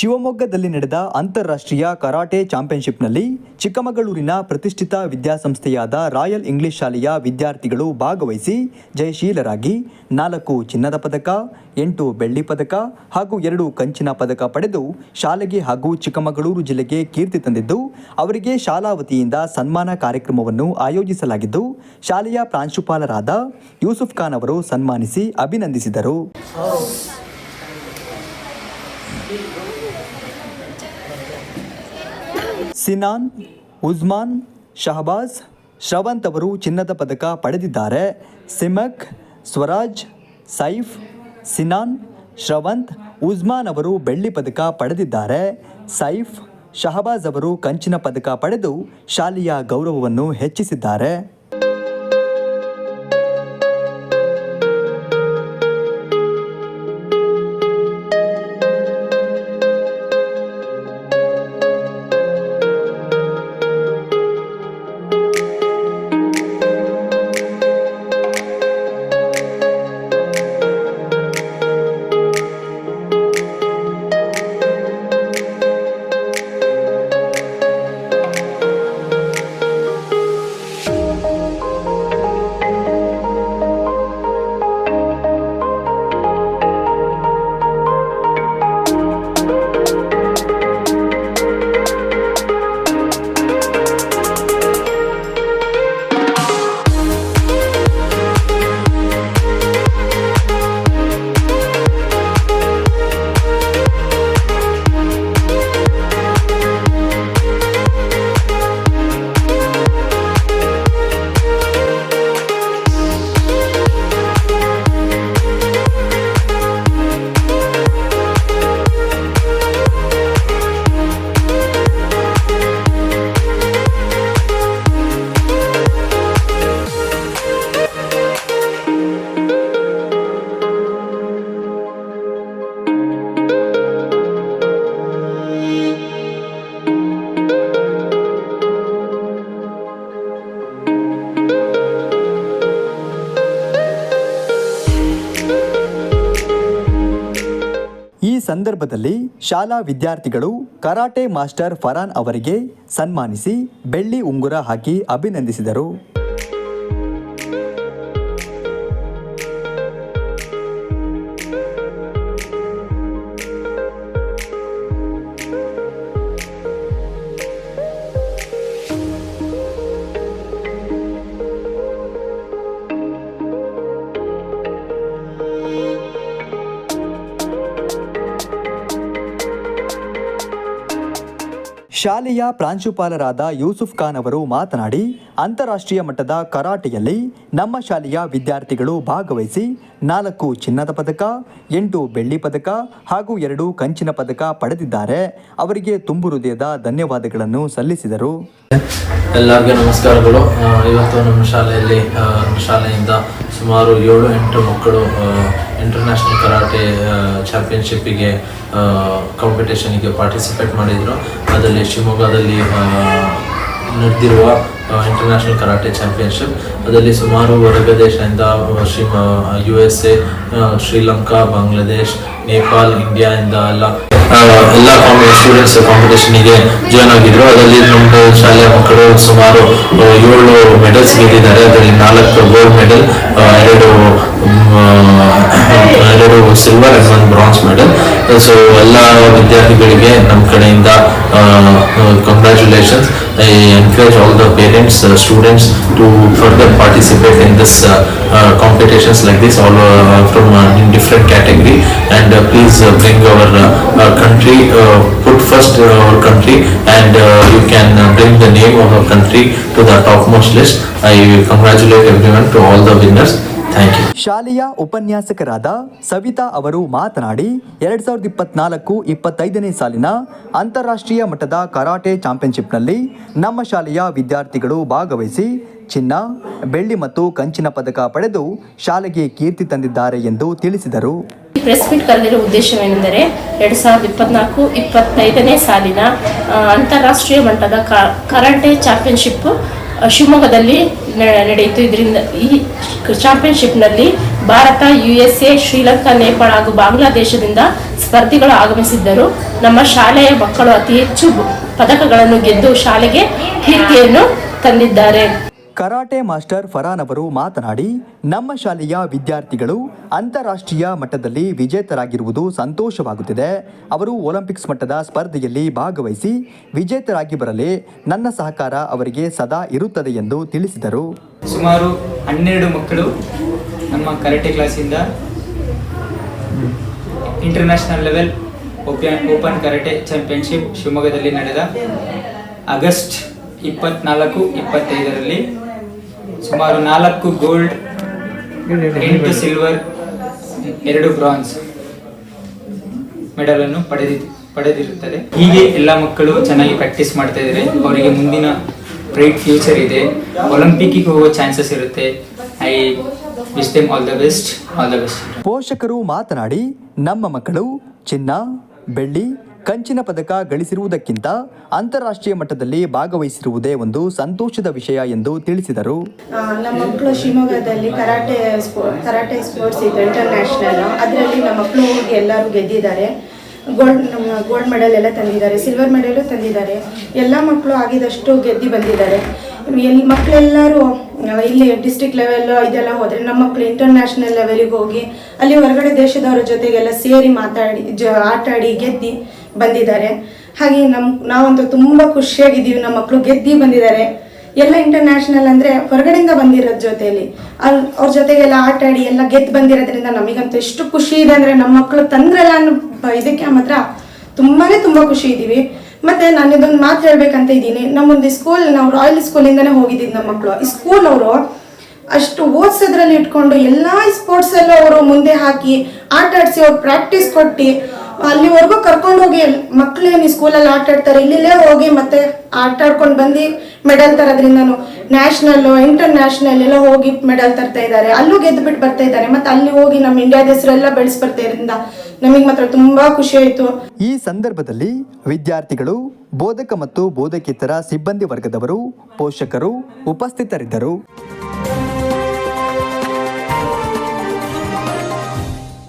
ಶಿವಮೊಗ್ಗದಲ್ಲಿ ನಡೆದ ಅಂತಾರಾಷ್ಟ್ರೀಯ ಕರಾಟೆ ಚಾಂಪಿಯನ್ಶಿಪ್ನಲ್ಲಿ ಚಿಕ್ಕಮಗಳೂರಿನ ಪ್ರತಿಷ್ಠಿತ ವಿದ್ಯಾಸಂಸ್ಥೆಯಾದ ರಾಯಲ್ ಇಂಗ್ಲಿಷ್ ಶಾಲೆಯ ವಿದ್ಯಾರ್ಥಿಗಳು ಭಾಗವಹಿಸಿ ಜಯಶೀಲರಾಗಿ ನಾಲ್ಕು ಚಿನ್ನದ ಪದಕ, ಎಂಟು ಬೆಳ್ಳಿ ಪದಕ ಹಾಗೂ ಎರಡು ಕಂಚಿನ ಪದಕ ಪಡೆದು ಶಾಲೆಗೆ ಹಾಗೂ ಚಿಕ್ಕಮಗಳೂರು ಜಿಲ್ಲೆಗೆ ಕೀರ್ತಿ ತಂದಿದ್ದು, ಅವರಿಗೆ ಶಾಲಾ ವತಿಯಿಂದ ಸನ್ಮಾನ ಕಾರ್ಯಕ್ರಮವನ್ನು ಆಯೋಜಿಸಲಾಗಿದ್ದು, ಶಾಲೆಯ ಪ್ರಾಂಶುಪಾಲರಾದ ಯೂಸುಫ್ ಖಾನ್ ಅವರು ಸನ್ಮಾನಿಸಿ ಅಭಿನಂದಿಸಿದರು. ಸಿನಾನ್ ಉಜ್ಮಾನ್ ಶಹಬಾಜ್, ಶ್ರವಂತ್ ಅವರು ಚಿನ್ನದ ಪದಕ ಪಡೆದಿದ್ದಾರೆ. ಸಿಮಕ್, ಸ್ವರಾಜ್, ಸೈಫ್, ಸಿನಾನ್, ಶ್ರವಂತ್ ಉಜ್ಮಾನ್ ಅವರು ಬೆಳ್ಳಿ ಪದಕ ಪಡೆದಿದ್ದಾರೆ. ಸೈಫ್, ಶಹಬಾಜ್ ಅವರು ಕಂಚಿನ ಪದಕ ಪಡೆದು ಶಾಲೆಯ ಗೌರವವನ್ನು ಹೆಚ್ಚಿಸಿದ್ದಾರೆ. ಸಂದರ್ಭದಲ್ಲಿ ಶಾಲಾ ವಿದ್ಯಾರ್ಥಿಗಳು ಕರಾಟೆ ಮಾಸ್ಟರ್ ಫರಾನ್ ಅವರಿಗೆ ಸನ್ಮಾನಿಸಿ ಬೆಳ್ಳಿ ಉಂಗುರ ಹಾಕಿ ಅಭಿನಂದಿಸಿದರು. ಶಾಲೆಯ ಪ್ರಾಂಶುಪಾಲರಾದ ಯೂಸುಫ್ ಖಾನ್ ಅವರು ಮಾತನಾಡಿ, ಅಂತಾರಾಷ್ಟ್ರೀಯ ಮಟ್ಟದ ಕರಾಟೆಯಲ್ಲಿ ನಮ್ಮ ಶಾಲೆಯ ವಿದ್ಯಾರ್ಥಿಗಳು ಭಾಗವಹಿಸಿ ನಾಲ್ಕು ಚಿನ್ನದ ಪದಕ, ಎಂಟು ಬೆಳ್ಳಿ ಪದಕ ಹಾಗೂ ಎರಡು ಕಂಚಿನ ಪದಕ ಪಡೆದಿದ್ದಾರೆ. ಅವರಿಗೆ ತುಂಬು ಹೃದಯದ ಧನ್ಯವಾದಗಳನ್ನು ಸಲ್ಲಿಸಿದರು. ಎಲ್ಲರಿಗೂ ನಮಸ್ಕಾರಗಳು. ಇವತ್ತು ನಮ್ಮ ಶಾಲೆಯಲ್ಲಿ ಶಾಲೆಯಿಂದ ಸುಮಾರು ಏಳು, ಎಂಟು ಮಕ್ಕಳು ಇಂಟರ್ನ್ಯಾಷನಲ್ ಕರಾಟೆ ಚಾಂಪಿಯನ್ಶಿಪ್ಪಿಗೆ ಕಾಂಪಿಟೇಷನಿಗೆ ಪಾರ್ಟಿಸಿಪೇಟ್ ಮಾಡಿದರು. ಅದರಲ್ಲಿ ಶಿವಮೊಗ್ಗದಲ್ಲಿ ನಡೆದಿರುವ ಇಂಟರ್ನ್ಯಾಷನಲ್ ಕರಾಟೆ ಚಾಂಪಿಯನ್ಶಿಪ್ ಅದರಲ್ಲಿ ಸುಮಾರು ಹೊರಗ ದೇಶದಿಂದ Shri U S A Sri Lanka Bangladesh Nepal ಇಂಡಿಯಾದಿಂದ ಎಲ್ಲ ಎಲ್ಲ ಸ್ಟೂಡೆಂಟ್ಸ್ ಕಾಂಪಿಟೇಷನಿಗೆ ಜಾಯ್ನ್ ಆಗಿದ್ರು. ಅದರಲ್ಲಿ ನಮ್ಮ ಶಾಲೆಯ ಮಕ್ಕಳು ಸುಮಾರು ಏಳು ಮೆಡಲ್ಸ್ ಗೆದ್ದಿದ್ದಾರೆ. ಅದರಲ್ಲಿ ನಾಲ್ಕು ಗೋಲ್ಡ್ ಮೆಡಲ್ ಎರಡು ಸಿಲ್ವರ್ ಅಂಡ್ ಒಂದು ಬ್ರಾನ್ಸ್ ಮೆಡಲ್ ಸೊ ಎಲ್ಲ ವಿದ್ಯಾರ್ಥಿಗಳಿಗೆ ನಮ್ಮ ಕಡೆಯಿಂದ congratulations I encourage all the parents students to further participate in this competitions like this all from in different category and uh, please uh, bring our uh, uh, country, uh, put first uh, our country and uh, you can uh, bring the name of our country to the topmost list. I ಶಾಲೆಯ ಉಪನ್ಯಾಸಕರಾದ ಸವಿತಾ ಅವರು ಮಾತನಾಡಿ ಎರಡ್ ಸಾವಿರದ ಇಪ್ಪತ್ನಾಲ್ಕು ಇಪ್ಪತ್ತೈದನೇ ಸಾಲಿನ ಅಂತಾರಾಷ್ಟ್ರೀಯ ಮಟ್ಟದ ಕರಾಟೆ ಚಾಂಪಿಯನ್ಶಿಪ್ನಲ್ಲಿ ನಮ್ಮ ಶಾಲೆಯ ವಿದ್ಯಾರ್ಥಿಗಳು ಭಾಗವಹಿಸಿ ಚಿನ್ನ ಬೆಳ್ಳಿ ಮತ್ತು ಕಂಚಿನ ಪದಕ ಪಡೆದು ಶಾಲೆಗೆ ಕೀರ್ತಿ ತಂದಿದ್ದಾರೆ ಎಂದು ತಿಳಿಸಿದರು. ಈ ಪ್ರೆಸ್ ಮೀಟ್ ಕರೆದಿರೋ ಉದ್ದೇಶವೇನೆಂದರೆ ಎರಡು ಸಾವಿರದ ಇಪ್ಪತ್ನಾಲ್ಕು ಇಪ್ಪತ್ತೈದನೇ ಸಾಲಿನ ಅಂತಾರಾಷ್ಟ್ರೀಯ ಮಟ್ಟದ ಕರಾಟೆ ಚಾಂಪಿಯನ್ಶಿಪ್ ಶಿವಮೊಗ್ಗದಲ್ಲಿ ನಡೆಯಿತು. ಇದರಿಂದ ಈ ಚಾಂಪಿಯನ್ಶಿಪ್ನಲ್ಲಿ Bharat U S A Sri Lanka, Nepal ಹಾಗೂ ಬಾಂಗ್ಲಾದೇಶದಿಂದ ಸ್ಪರ್ಧಿಗಳು ಆಗಮಿಸಿದ್ದರು. ನಮ್ಮ ಶಾಲೆಯ ಮಕ್ಕಳು ಅತಿ ಹೆಚ್ಚು ಪದಕಗಳನ್ನು ಗೆದ್ದು ಶಾಲೆಗೆ ಕೀರ್ತಿಯನ್ನು ತಂದಿದ್ದಾರೆ. ಕರಾಟೆ ಮಾಸ್ಟರ್ ಫರಾನ್ ಅವರು ಮಾತನಾಡಿ, ನಮ್ಮ ಶಾಲೆಯ ವಿದ್ಯಾರ್ಥಿಗಳು ಅಂತಾರಾಷ್ಟ್ರೀಯ ಮಟ್ಟದಲ್ಲಿ ವಿಜೇತರಾಗಿರುವುದು ಸಂತೋಷವಾಗುತ್ತಿದೆ. ಅವರು ಒಲಿಂಪಿಕ್ಸ್ ಮಟ್ಟದ ಸ್ಪರ್ಧೆಯಲ್ಲಿ ಭಾಗವಹಿಸಿ ವಿಜೇತರಾಗಿ ಬರಲಿ ನನ್ನ ಸಹಕಾರ ಅವರಿಗೆ ಸದಾ ಇರುತ್ತದೆ ಎಂದು ತಿಳಿಸಿದರು. ಸುಮಾರು ಹನ್ನೆರಡು ಮಕ್ಕಳು ನಮ್ಮ ಕರಾಟೆ ಕ್ಲಾಸಿಂದ international level open open karate championship ಶಿವಮೊಗ್ಗದಲ್ಲಿ ನಡೆದ ಆಗಸ್ಟ್ ಇಪ್ಪತ್ನಾಲ್ಕು, ಇಪ್ಪತ್ತೈದರಲ್ಲಿ ಸುಮಾರು ನಾಲ್ಕು ಗೋಲ್ಡ್ ಎಂಟು ಸಿಲ್ವರ್ ಎರಡು ಬ್ರಾನ್ಸ್ ಮೆಡಲನ್ನು ಪಡೆದಿ, ಪಡೆದಿರುತ್ತದೆ. ಹೀಗೆ ಎಲ್ಲ ಮಕ್ಕಳು ಚೆನ್ನಾಗಿ ಪ್ರಾಕ್ಟೀಸ್ ಮಾಡ್ತಾ ಇದ್ದಾರೆ. ಅವರಿಗೆ ಮುಂದಿನ ಬ್ರೈಟ್ ಫ್ಯೂಚರ್ ಇದೆ. ಒಲಿಂಪಿಕ್ಕಿಗೆ ಹೋಗೋ ಚಾನ್ಸಸ್ ಇರುತ್ತೆ. I wish them all the best all the best ಪೋಷಕರು ಮಾತನಾಡಿ, ನಮ್ಮ ಮಕ್ಕಳು ಚಿನ್ನ, ಬೆಳ್ಳಿ ಕಂಚಿನ ಪದಕ ಗಳಿಸಿರುವುದಕ್ಕಿಂತ ಅಂತಾರಾಷ್ಟ್ರೀಯ ಮಟ್ಟದಲ್ಲಿ ಭಾಗವಹಿಸಿರುವುದೇ ಒಂದು ಸಂತೋಷದ ವಿಷಯ ಎಂದು ತಿಳಿಸಿದರು. ನಮ್ಮ ಮಕ್ಕಳು ಶಿವಮೊಗ್ಗದಲ್ಲಿ ಕರಾಟೆ ಕರಾಟೆ ಸ್ಪೋರ್ಟ್ಸ್ ಇದೆ ಇಂಟರ್ನ್ಯಾಷನಲ್ ಅದರಲ್ಲಿ ನಮ್ಮ ಮಕ್ಕಳು ಎಲ್ಲರೂ ಗೆದ್ದಿದ್ದಾರೆ. ಗೋಲ್ಡ್ ನಮ್ಮ ಗೋಲ್ಡ್ ಮೆಡಲ್ ಎಲ್ಲ ತಂದಿದ್ದಾರೆ ಸಿಲ್ವರ್ ಮೆಡಲು ತಂದಿದ್ದಾರೆ. ಎಲ್ಲ ಮಕ್ಕಳು ಆಗಿದಷ್ಟು ಗೆದ್ದು ಬಂದಿದ್ದಾರೆ. ಎಲ್ಲಿ ಮಕ್ಕಳೆಲ್ಲರೂ, ಇಲ್ಲಿ ಡಿಸ್ಟ್ರಿಕ್ಟ್ ಲೆವೆಲ್ ಇದೆಲ್ಲ ಹೋದರೆ ನಮ್ಮ ಮಕ್ಕಳು ಇಂಟರ್ನ್ಯಾಷನಲ್ ಲೆವೆಲಿಗೆ ಹೋಗಿ, ಅಲ್ಲಿ ಹೊರಗಡೆ ದೇಶದವರ ಜೊತೆಗೆಲ್ಲ ಸೇರಿ ಮಾತಾಡಿ, ಜ, ಆಟಾಡಿ, ಗೆದ್ದು ಬಂದಿದ್ದಾರೆ. ಹಾಗೆ ನಮ್ಮ ನಾವಂತೂ ತುಂಬ ಖುಷಿಯಾಗಿದ್ದೀವಿ. ನಮ್ಮ ಮಕ್ಕಳು ಗೆದ್ದು ಬಂದಿದ್ದಾರೆ. ಎಲ್ಲ ಇಂಟರ್ನ್ಯಾಷನಲ್ ಅಂದ್ರೆ ಹೊರಗಡೆಯಿಂದ ಬಂದಿರೋದ್ ಜೊತೆಯಲ್ಲಿ. ಅಲ್ಲಿ ಅವ್ರ ಜೊತೆಗೆಲ್ಲ ಆಟ ಆಡಿ ಎಲ್ಲ ಗೆದ್ದು ಬಂದಿರೋದ್ರಿಂದ ನಮಗಂತೂ ಎಷ್ಟು ಖುಷಿ ಇದೆ ಅಂದ್ರೆ ನಮ್ಮ ಮಕ್ಕಳು ತಂದ್ರಲ್ಲ ಅನ್ನೋ ಇದಕ್ಕೆ ಮಾತ್ರ ತುಂಬಾನೇ ತುಂಬಾ ಖುಷಿ ಇದ್ದೀವಿ. ಮತ್ತೆ ನಾನು ಇದೊಂದು ಮಾತು ಹೇಳ್ಬೇಕಂತ ಇದ್ದೀನಿ. ನಮ್ಮೊಂದು ಸ್ಕೂಲ್ ನಾವು ರಾಯಲ್ ಸ್ಕೂಲಿಂದಾನೇ ಹೋಗಿದ್ದೀವಿ ನಮ್ಮ ಮಕ್ಕಳು ಈ ಸ್ಕೂಲ್ ಅವರು ಅಷ್ಟು ಓದ್ಸೋದ್ರಲ್ಲಿ ಇಟ್ಕೊಂಡು ಎಲ್ಲ ಸ್ಪೋರ್ಟ್ಸ್ ಅಲ್ಲೂ ಅವರು ಮುಂದೆ ಹಾಕಿ ಆಟ ಆಡಿಸಿ ಅವ್ರು ಪ್ರಾಕ್ಟೀಸ್ ಕೊಟ್ಟು ಅಲ್ಲಿವರೆಗೂ ಕರ್ಕೊಂಡು ಹೋಗಿ ಮಕ್ಕಳೇನು ಸ್ಕೂಲಲ್ಲಿ ಆಟ ಆಡ್ತಾರೆ ಇಲ್ಲಿಲ್ಲೇ ಹೋಗಿ ಮತ್ತೆ ಆಟ ಆಡ್ಕೊಂಡು ಬಂದು ಮೆಡಲ್ ತರೋದ್ರಿಂದನು ನ್ಯಾಷನಲ್ ಇಂಟರ್ನ್ಯಾಷನಲ್ ಎಲ್ಲ ಹೋಗಿ ಮೆಡಲ್ ತರ್ತಾ ಇದ್ದಾರೆ. ಅಲ್ಲೂ ಗೆದ್ದು ಬಿಟ್ಟು ಬರ್ತಾ ಇದ್ದಾರೆ. ಮತ್ತೆ ಅಲ್ಲಿ ಹೋಗಿ ನಮ್ಮ ಇಂಡಿಯಾದ ಹೆಸರೆಲ್ಲ ಬೆಳೆಸ್ಬರ್ತಾ ಇರೋದ್ರಿಂದ ನಮಗೆ ಮಾತ್ರ ತುಂಬಾ ಖುಷಿ ಆಯಿತು. ಈ ಸಂದರ್ಭದಲ್ಲಿ ವಿದ್ಯಾರ್ಥಿಗಳು ಬೋಧಕ ಮತ್ತು ಬೋಧಕೇತರ ಸಿಬ್ಬಂದಿ ವರ್ಗದವರು ಪೋಷಕರು ಉಪಸ್ಥಿತರಿದ್ದರು.